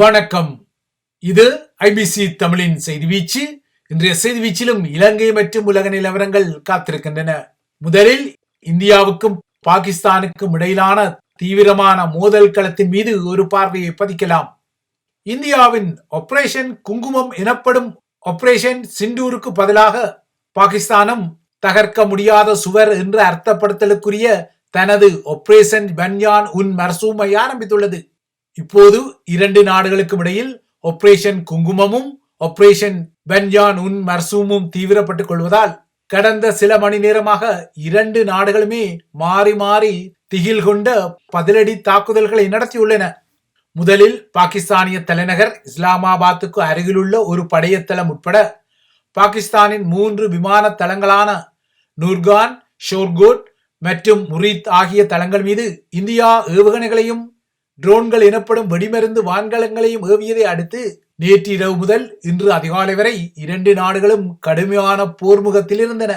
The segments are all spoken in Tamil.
வணக்கம். இது ஐபிசி தமிழின் செய்தி வீச்சு. இன்றைய செய்தி வீச்சிலும் இலங்கை மற்றும் உலக நிலவரங்கள் காத்திருக்கின்றன. முதலில் இந்தியாவுக்கும் பாகிஸ்தானுக்கும் இடையிலான தீவிரமான மோதல் களத்தின் மீது ஒரு பார்வையை பதிக்கலாம். இந்தியாவின் ஆபரேஷன் குங்குமம் எனப்படும் ஆபரேஷன் சிண்டூருக்கு பதிலாக பாகிஸ்தானும் தகர்க்க முடியாத சுவர் என்று அர்த்தப்படுத்தலுக்குரிய தனது ஆபரேஷன் பன்யான் உன் மர்சூமை ஆரம்பித்துள்ளது. இப்போது இரண்டு நாடுகளுக்கும் இடையில் ஆபரேஷன் குங்குமமும் ஆபரேஷன் பென்ஜான் உன் மர்சூமும் தீவிரப்பட்டுக் கொள்வதால் கடந்த சில மணி நேரமாக இரண்டு நாடுகளுமே மாறி மாறி திகில் கொண்ட பதிலடி தாக்குதல்களை நடத்தியுள்ளன. முதலில் பாகிஸ்தானிய தலைநகர் இஸ்லாமாபாத்துக்கு அருகிலுள்ள ஒரு படையத்தளம் உட்பட பாகிஸ்தானின் மூன்று விமான தளங்களான நூர்கான் ஷோர்கோட் மற்றும் முரீத் ஆகிய தளங்கள் மீது இந்தியா ஏவுகணைகளையும் ட்ரோன்கள் எனப்படும் வெடிமருந்து வான்கலங்களையும் ஏவியதை அடுத்து நேற்றிரவு முதல் இன்று அதிகாலை வரை இரண்டு நாடுகளும் கடுமையான போர் முகத்தில் இருந்தன.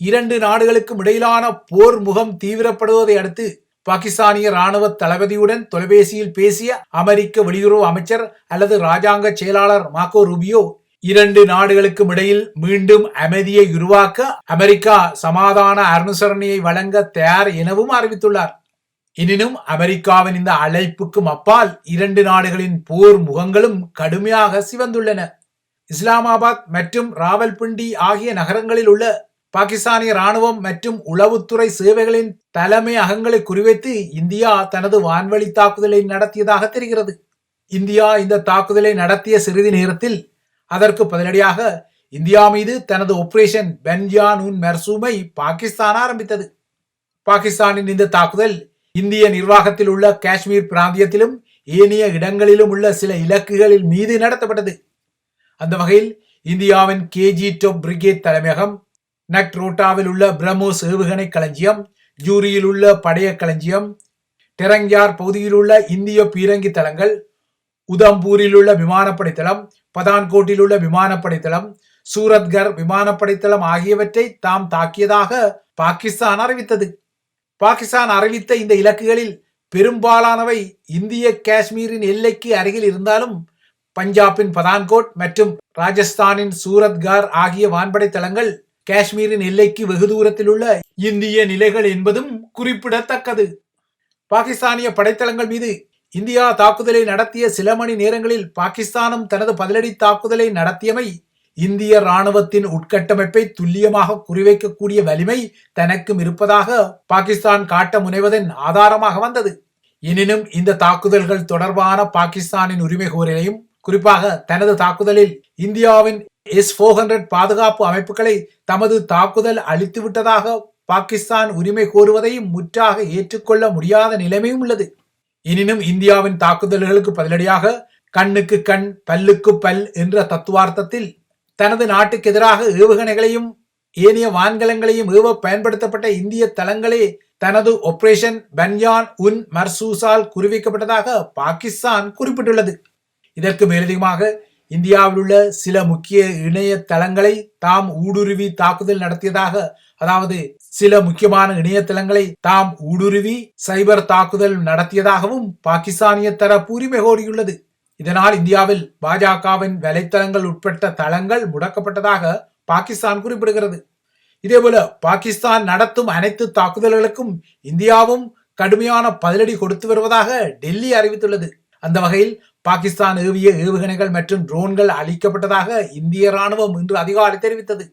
இரண்டு நாடுகளுக்கும் இடையிலான போர் முகம் தீவிரப்படுவதை அடுத்து பாகிஸ்தானிய ராணுவ தளபதியுடன் தொலைபேசியில் பேசிய அமெரிக்க வெளியுறவு அமைச்சர் அல்லது ராஜாங்க செயலாளர் மாக்கோ ரூபியோ இரண்டு நாடுகளுக்கும் இடையில் மீண்டும் அமைதியை உருவாக்க அமெரிக்கா சமாதான அனுசரணையை வழங்க தயார் எனவும் அறிவித்துள்ளார். எனினும் அமெரிக்காவின் இந்த அழைப்புக்கும் அப்பால் இரண்டு நாடுகளின் போர் முகங்களும் கடுமையாக சிவந்துள்ளன. இஸ்லாமாபாத் மற்றும் ராவல்பிண்டி ஆகிய நகரங்களில் உள்ள பாகிஸ்தானிய ராணுவம் மற்றும் உளவுத்துறை சேவைகளின் தலைமை அகங்களை குறிவைத்து இந்தியா தனது வான்வழி தாக்குதலை நடத்தியதாக தெரிகிறது. இந்தியா இந்த தாக்குதலை நடத்திய சிறிது நேரத்தில் அதற்கு பதிலடியாக இந்தியா மீது தனது ஆபரேஷன் பென்ஜான் உன் மெர்சூமை பாகிஸ்தான் ஆரம்பித்தது. பாகிஸ்தானின் இந்த தாக்குதல் இந்திய நிர்வாகத்தில் உள்ள காஷ்மீர் பிராந்தியத்திலும் ஏனைய இடங்களிலும் உள்ள சில இலக்குகளில் மீது நடத்தப்பட்டது. அந்த வகையில் இந்தியாவின் கேஜி டொப் பிரிகேட் தலைமையகம் நக்ரோட்டாவில் உள்ள பிரம்மோஸ் ஏவுகணை களஞ்சியம் ஜூரியில் உள்ள படைய களஞ்சியம் டெரங்யார் பகுதியில் உள்ள இந்திய பீரங்கி தளங்கள் உதம்பூரில் உள்ள விமானப்படை தளம் பதான்கோட்டில் உள்ள விமானப்படை தளம் சூரத்கர் விமானப்படை தளம் ஆகியவற்றை தாம் தாக்கியதாக பாகிஸ்தான் அறிவித்தது. பாகிஸ்தான் அறிவித்த இந்த இலக்குகளில் பெரும்பாலானவை இந்திய காஷ்மீரின் எல்லைக்கு அருகில் இருந்தாலும் பஞ்சாபின் பதான்கோட் மற்றும் ராஜஸ்தானின் சூரத்கார் ஆகிய வான்படை தளங்கள் காஷ்மீரின் எல்லைக்கு வெகு தூரத்தில் உள்ள இந்திய நிலைகள் என்பதும் குறிப்பிடத்தக்கது. பாகிஸ்தானிய படைத்தளங்கள் மீது இந்தியா தாக்குதலை நடத்திய சில மணி நேரங்களில் பாகிஸ்தானும் தனது பதிலடி தாக்குதலை நடத்தியமை இந்திய ராணுவத்தின் உட்கட்டமைப்பை துல்லியமாக குறிவைக்கக்கூடிய வலிமை தனக்கும் இருப்பதாக பாகிஸ்தான் காட்ட முனைவதன் ஆதாரமாக வந்தது. எனினும் இந்த தாக்குதல்கள் தொடர்பான பாகிஸ்தானின் உரிமை கோரலையும் குறிப்பாக தனது தாக்குதலில் இந்தியாவின் எஸ் போர் ஹண்ட்ரட் பாதுகாப்பு அமைப்புகளை தமது தாக்குதல் அளித்துவிட்டதாக பாகிஸ்தான் உரிமை கோருவதையும் முற்றாக ஏற்றுக்கொள்ள முடியாத நிலைமையும் உள்ளது. எனினும் இந்தியாவின் தாக்குதல்களுக்கு பதிலடியாக கண்ணுக்கு கண் பல்லுக்கு பல் என்ற தத்துவார்த்தத்தில் தனது நாட்டுக்கு எதிராக ஏவுகணைகளையும் ஏனைய வான்கலங்களையும் ஏவ பயன்படுத்தப்பட்ட இந்திய தளங்களே தனது ஒப்ரேஷன் பன்யான் உன் மர்சூசால் குறிவிக்கப்பட்டதாக பாகிஸ்தான் குறிப்பிட்டுள்ளது. இதற்கு மேலதிகமாக இந்தியாவில் உள்ள சில முக்கிய இணைய தளங்களை தாம் ஊடுருவி தாக்குதல் நடத்தியதாக அதாவது சில முக்கியமான இணையதளங்களை தாம் ஊடுருவி சைபர் தாக்குதல் நடத்தியதாகவும் பாகிஸ்தானிய தரப்பு உரிமை கோரியுள்ளது. இதனால் இந்தியாவில் பாஜகவின் வலைத்தளங்கள் உட்பட்ட தளங்கள் முடக்கப்பட்டதாக பாகிஸ்தான் குறிப்பிடுகிறது. இதேபோல பாகிஸ்தான் நடத்தும் அனைத்து தாக்குதல்களுக்கும் இந்தியாவும் கடுமையான பதிலடி கொடுத்து வருவதாக டெல்லி அறிவித்துள்ளது. அந்த வகையில் பாகிஸ்தான் ஏவிய ஏவுகணைகள் மற்றும் ட்ரோன்கள் அளிக்கப்பட்டதாக இந்திய ராணுவம் இன்று அதிகாலை தெரிவித்தது.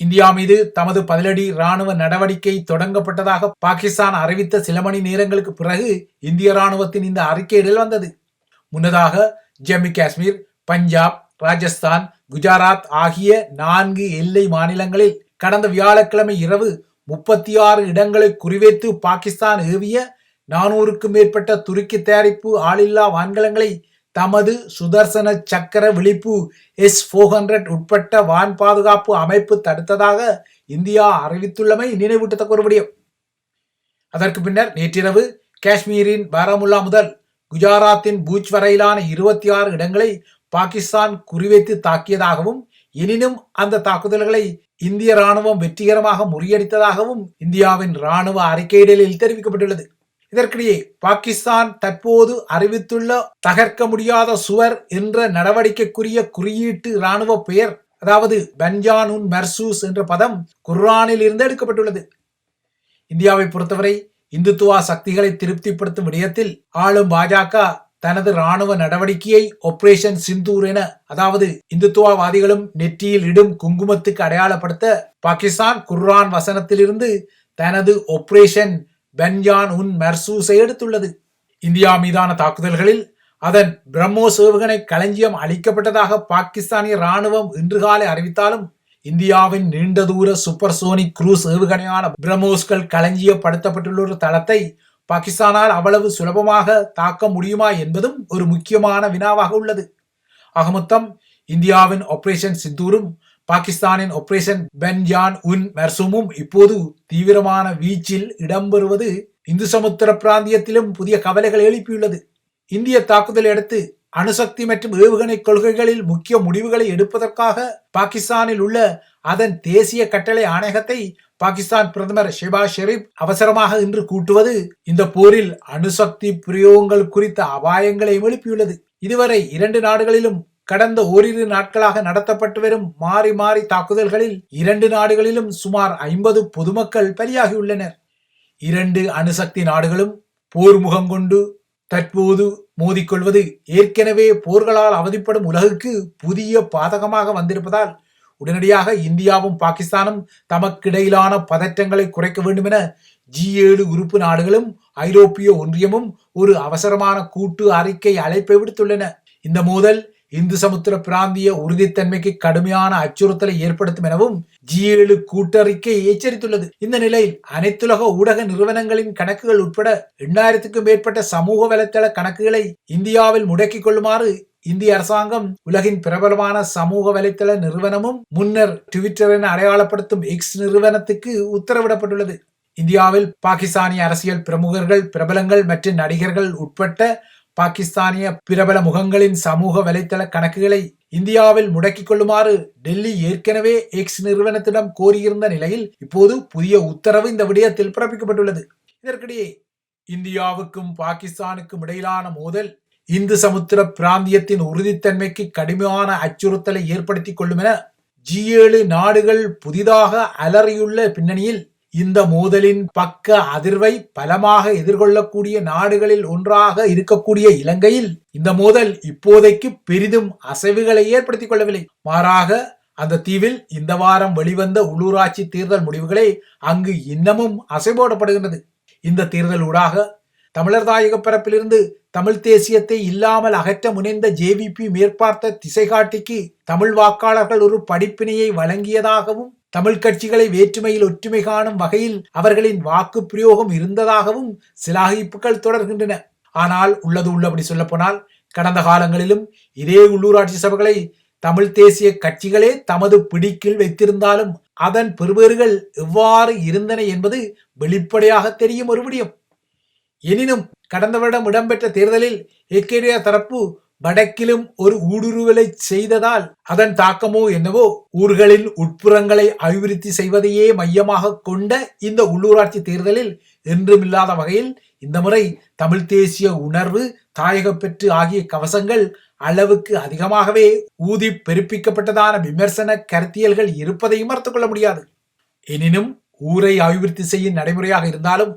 இந்தியா மீது தமது பதிலடி ராணுவ நடவடிக்கை தொடங்கப்பட்டதாக பாகிஸ்தான் அறிவித்த சில மணி நேரங்களுக்கு பிறகு இந்திய ராணுவத்தின் இந்த அறிக்கையிடல் வந்தது. முன்னதாக ஜம்மு காஷ்மீர் பஞ்சாப் ராஜஸ்தான் குஜராத் ஆகிய நான்கு எல்லை மாநிலங்களில் கடந்த வியாழக்கிழமை இரவு முப்பத்தி ஆறு இடங்களை குறிவைத்து பாகிஸ்தான் ஏவிய நானூறுக்கும் மேற்பட்ட துருக்கி தயாரிப்பு ஆளில்லா வான்கலங்களை தமது சுதர்சன சக்கர விழிப்பு எஸ் ஃபோர் ஹண்ட்ரட் உட்பட்ட வான் பாதுகாப்பு அமைப்பு தடுத்ததாக இந்தியா அறிவித்துள்ளமை நினைவூட்டத்தக்க ஒரு விடயம். அதற்கு பின்னர் நேற்றிரவு காஷ்மீரின் பாராமுல்லா முதல் குஜராத்தின் பூஜ் வரையிலான இருபத்தி ஆறு இடங்களை பாகிஸ்தான் குறிவைத்து தாக்கியதாகவும் எனினும் அந்த தாக்குதல்களை இந்திய ராணுவம் வெற்றிகரமாக முறியடித்ததாகவும் இந்தியாவின் ராணுவ அறிக்கையிடலில் தெரிவிக்கப்பட்டுள்ளது. இதற்கிடையே பாகிஸ்தான் தற்போது அறிவித்துள்ள தகர்க்க முடியாத சுவர் என்ற நடவடிக்கைக்குரிய குறியீட்டு ராணுவ பெயர் அதாவது பன்ஜான் உன் மெர்சூஸ் என்ற பதம் குர்ஆனில் இருந்து எடுக்கப்பட்டுள்ளது. இந்தியாவை பொறுத்தவரை இந்துத்துவா சக்திகளை திருப்திப்படுத்தும் விடயத்தில் ஆளும் பாஜக தனது ராணுவ நடவடிக்கையை ஆபரேஷன் சிந்தூர் என அதாவது இந்துத்துவவாதிகளும் நெற்றியில் இடும் குங்குமத்துக்கு அடையாளப்படுத்த பாகிஸ்தான் குர்ரான் வசனத்திலிருந்து தனது ஆபரேஷன் பென்ஜான் உன் மெர்சூஸை எடுத்துள்ளது. இந்தியா மீதான தாக்குதல்களில் அதன் பிரம்மோஸ் ஏவுகணை களஞ்சியம் அளிக்கப்பட்டதாக பாகிஸ்தானிய ராணுவம் இன்று காலை அறிவித்தாலும் இந்தியாவின் நீண்ட தூர சூப்பர்சோனிக் குரூஸ் ஏவுகணையான பிரம்மோஸ்கள் களஞ்சியப்படுத்தப்பட்டுள்ள ஒரு தளத்தை பாகிஸ்தானால் அவ்வளவு சுலபமாக தாக்க முடியுமா என்பதும் ஒரு முக்கியமான வினாவாக உள்ளது. ஆக மொத்தம் இந்தியாவின் ஆபரேஷன் சிந்தூரும் பாகிஸ்தானின் ஆபரேஷன் பென்ஜான் உன் மெர்சுமும் இப்போது தீவிரமான வீச்சில் இடம்பெறுவது இந்து சமுத்திர பிராந்தியத்திலும் புதிய கவலைகளை எழுப்பியுள்ளது. இந்திய தாக்குதலை அடுத்து அணுசக்தி மற்றும் ஏவுகணை கொள்கைகளில் முக்கிய முடிவுகளை எடுப்பதற்காக பாகிஸ்தானில் உள்ள அதன் தேசிய கட்டளை ஆணையகத்தை பாகிஸ்தான் பிரதமர் ஷெபாஸ் ஷெரீப் அவசரமாக இன்று கூட்டுவது இந்த போரில் அணுசக்தி பிரயோகங்கள் குறித்த அபாயங்களை எழுப்பியுள்ளது. இதுவரை இரண்டு நாடுகளிலும் கடந்த ஓரிரு நாட்களாக நடத்தப்பட்டு வரும் மாறி மாறி தாக்குதல்களில் இரண்டு நாடுகளிலும் சுமார் ஐம்பது பொதுமக்கள் பலியாகியுள்ளனர். இரண்டு அணுசக்தி நாடுகளும் போர் முகம் கொண்டு தற்போது மோதிக்கொள்வது ஏற்கனவே போர்களால் அவதிப்படும் உலகுக்கு புதிய பாதகமாக வந்திருப்பதால் உடனடியாக இந்தியாவும் பாகிஸ்தானும் தமக்கிடையிலான பதற்றங்களை குறைக்க வேண்டும் என ஜி ஏழு உறுப்பு நாடுகளும் ஐரோப்பிய ஒன்றியமும் ஒரு அவசரமான கூட்டு அறிக்கை அழைப்பை விடுத்துள்ளன. இந்த மோதல் இந்து சமுத்திர பிராந்திய உறுதித்தன்மைக்கு கடுமையான அச்சுறுத்தலை ஏற்படுத்தும் எனவும் ஜி ஏழு கூட்டறிக்கை எச்சரித்துள்ளது. இந்த நிலையில் அனைத்துலக ஊடக நிறுவனங்களின் கணக்குகள் உட்பட எண்ணாயிரத்துக்கும் மேற்பட்ட சமூக வலைத்தள கணக்குகளை இந்தியாவில் முடக்கிக் கொள்ளுமாறு இந்திய அரசாங்கம் உலகின் பிரபலமான சமூக வலைத்தள நிறுவனமும் முன்னர் ட்விட்டர் என அடையாளப்படுத்தும் எக்ஸ் நிறுவனத்துக்கு உத்தரவிடப்பட்டுள்ளது. இந்தியாவில் பாகிஸ்தானிய அரசியல் பிரமுகர்கள் பிரபலங்கள் மற்றும் நடிகர்கள் உட்பட்ட பாகிஸ்தானிய பிரபல முகங்களின் சமூக வலைத்தள கணக்குகளை இந்தியாவில் முடக்கிக் கொள்ளுமாறு டெல்லி ஏற்கனவே எக்ஸ் நிறுவனத்திடம் கோரியிருந்த நிலையில் இப்போது புதிய உத்தரவு இந்த விடயத்தில் பிறப்பிக்கப்பட்டுள்ளது. இதற்கிடையே இந்தியாவுக்கும் பாகிஸ்தானுக்கும் இடையிலான மோதல் இந்து சமுத்திர பிராந்தியத்தின் உறுதித்தன்மைக்கு கடுமையான அச்சுறுத்தலை ஏற்படுத்திக் கொள்ளும் என ஜி ஏழு நாடுகள் புதிதாக அலறியுள்ள பின்னணியில் இந்த மோதலின் பக்க அதிர்வை பலமாக எதிர்கொள்ளக்கூடிய நாடுகளில் ஒன்றாக இருக்கக்கூடிய இலங்கையில் இந்த மோதல் இப்போதைக்கு பெரிதும் அசைவுகளை ஏற்படுத்திக் கொள்ளவில்லை. மாறாக அந்த தீவில் இந்த வாரம் வெளிவந்த உள்ளூராட்சி தேர்தல் முடிவுகளே அங்கு இன்னமும் அசைபோடப்படுகின்றது. இந்த தேர்தல் ஊடாக தமிழர் தாயக பரப்பிலிருந்து தமிழ் தேசியத்தை இல்லாமல் அகற்ற முனைந்த ஜேவிபி மேற்பார்த்த திசைகாட்டிக்கு தமிழ் வாக்காளர்கள் ஒரு படிப்பினையை வழங்கியதாகவும் தமிழ் கட்சிகளை வேற்றுமையில் ஒற்றுமை காணும் வகையில் அவர்களின் வாக்கு பிரயோகம் இருந்ததாகவும் சிலாகிப்புகள் தொடர்கின்றன. ஆனால் உள்ளது உள்ளபடி சொல்லப்போனால் கடந்த காலங்களிலும் இதே உள்ளூராட்சி சபைகளை தமிழ் தேசிய கட்சிகளே தமது பிடிக்கில் வைத்திருந்தாலும் அதன் பெறுபேறுகள் எவ்வாறு இருந்தன என்பது வெளிப்படையாக தெரியும் ஒரு விடியம். எனினும் கடந்த வருடம் இடம்பெற்ற தேர்தலில் ஏகேடியா தரப்பு வடக்கிலும் ஒரு ஊடுருவலை செய்ததால் அதன் தாக்கமோ என்னவோ ஊர்களில் உட்புறங்களை அபிவிருத்தி செய்வதையே மையமாக கொண்ட இந்த உள்ளூராட்சி தேர்தலில் என்றுமில்லாத வகையில் இந்த முறை தமிழ் தேசிய உணர்வு தாயகப்பெற்று ஆகிய கவசங்கள் அளவுக்கு அதிகமாகவே ஊதி பெருப்பிக்கப்பட்டதான விமர்சன கருத்தியல்கள் இருப்பதையும் மறுத்துக் கொள்ள முடியாது. எனினும் ஊரை அபிவிருத்தி செய்யும் நடைமுறையாக இருந்தாலும்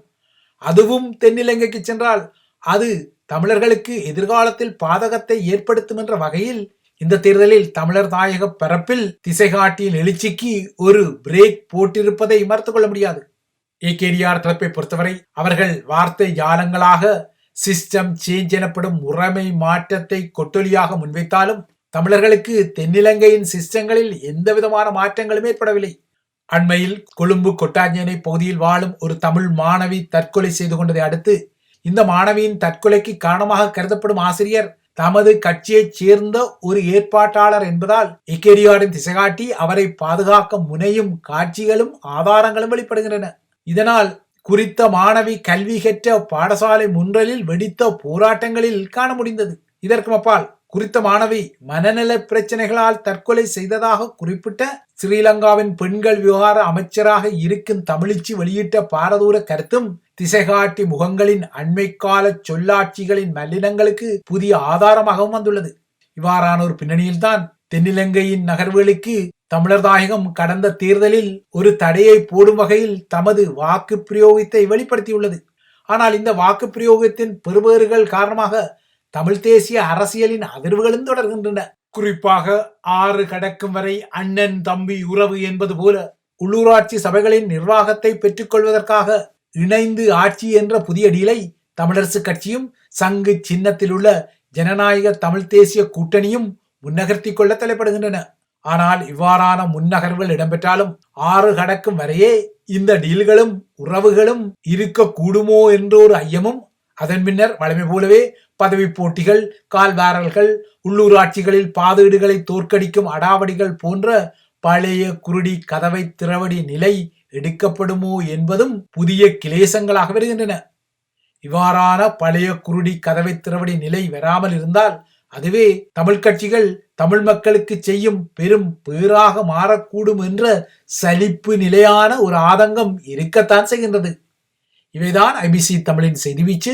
அதுவும் தென்னிலங்கைக்கு சென்றால் அது தமிழர்களுக்கு எதிர்காலத்தில் பாதகத்தை ஏற்படுத்தும் என்ற வகையில் இந்த தேர்தலில் தமிழர் தாயக பரப்பில் திசைகாட்டியின் எழுச்சிக்கு ஒரு பிரேக் போட்டிருப்பதை மறுத்துக் கொள்ள முடியாது. ஏகேடிஆர் தரப்பை பொறுத்தவரை அவர்கள் வார்த்தை ஜாலங்களாக சிஸ்டம் சேஞ்ச் எனப்படும் முறைமை மாற்றத்தை கொட்டொலியாக முன்வைத்தாலும் தமிழர்களுக்கு தென்னிலங்கையின் சிஸ்டங்களில் எந்த விதமான மாற்றங்களும் ஏற்படவில்லை. அண்மையில் கொழும்பு கொட்டாஞ்சேனை பகுதியில் வாழும் ஒரு தமிழ் மாணவி தற்கொலை செய்து கொண்டதை அடுத்து இந்த மாணவியின் தற்கொலைக்கு காரணமாக கருதப்படும் ஆசிரியர் தமது கட்சியைச் சேர்ந்த ஒரு ஏற்பாட்டாளர் என்பதால் இக்கெரியாரின் திசைகாட்டி அவரை பாதுகாக்க முனையும் காட்சிகளும் ஆதாரங்களும் வெளிப்படுகின்றன. இதனால் குறித்த மாணவி கல்வி கற்ற பாடசாலை முன்றலில் வெடித்த போராட்டங்களில் காண முடிந்தது. இதற்கு அப்பால் குறித்த மாணவி மனநல பிரச்சனைகளால் தற்கொலை செய்ததாக குறிப்பிட்ட ஸ்ரீலங்காவின் பெண்கள் விவகார அமைச்சராக இருக்கும் தமிழிச்சி வெளியிட்ட பாரதூர கருத்தும் திசைகாட்டி முகங்களின் அண்மைக்கால சொல்லாட்சிகளின் மல்லினங்களுக்கு புதிய ஆதாரமாகவும் வந்துள்ளது. இவ்வாறான ஒரு பின்னணியில்தான் தென்னிலங்கையின் நகர்வுகளுக்கு தமிழர் தாயகம் கடந்த தேர்தலில் ஒரு தடையை போடும் வகையில் தமது வாக்கு பிரயோகத்தை வெளிப்படுத்தியுள்ளது. ஆனால் இந்த வாக்கு பிரயோகத்தின் பெறுபேறுகள் காரணமாக தமிழ் தேசிய அரசியலின் அதிர்வுகளும் தொடர்கின்றன. குறிப்பாக ஆறு கடக்கும் வரை அண்ணன் தம்பி உறவு என்பது போல உள்ளூராட்சி சபைகளின் நிர்வாகத்தை பெற்றுக்கொள்வதற்காக இணைந்து ஆட்சி என்ற புதிய டீலை தமிழரசு கட்சியும் சங்கு சின்னத்தில் உள்ள ஜனநாயக தமிழ் தேசிய கூட்டணியும் முன்னகர்த்தி கொள்ள தலைப்படுகின்றன. ஆனால் இவ்வாறான முன்னகர்வுகள் இடம்பெற்றாலும் ஆறு கடக்கும் வரையே இந்த டீல்களும் உறவுகளும் இருக்க கூடுமோ என்ற ஒரு ஐயமும் அதன் பின்னர் வழமை போலவே பதவி போட்டிகள் கால்வாரல்கள் உள்ளூராட்சிகளில் பாதீடுகளை தோற்கடிக்கும் அடாவடிகள் போன்ற பழைய குருடி கதவை திறவடி நிலை எடுக்கப்படுமோ என்பதும் புதிய கிளேசங்களாக வருகின்றன. இவ்வாறான பழைய குருடி கதவை திறவடி நிலை வராமல் இருந்தால் அதுவே தமிழ் கட்சிகள் தமிழ் மக்களுக்கு செய்யும் பெரும் பேராக மாறக்கூடும் என்ற சலிப்பு நிலையான ஒரு ஆதங்கம் இருக்கத்தான் செய்கின்றது. இவைதான் ஐபிசி தமிழின் செய்தி வீச்சு.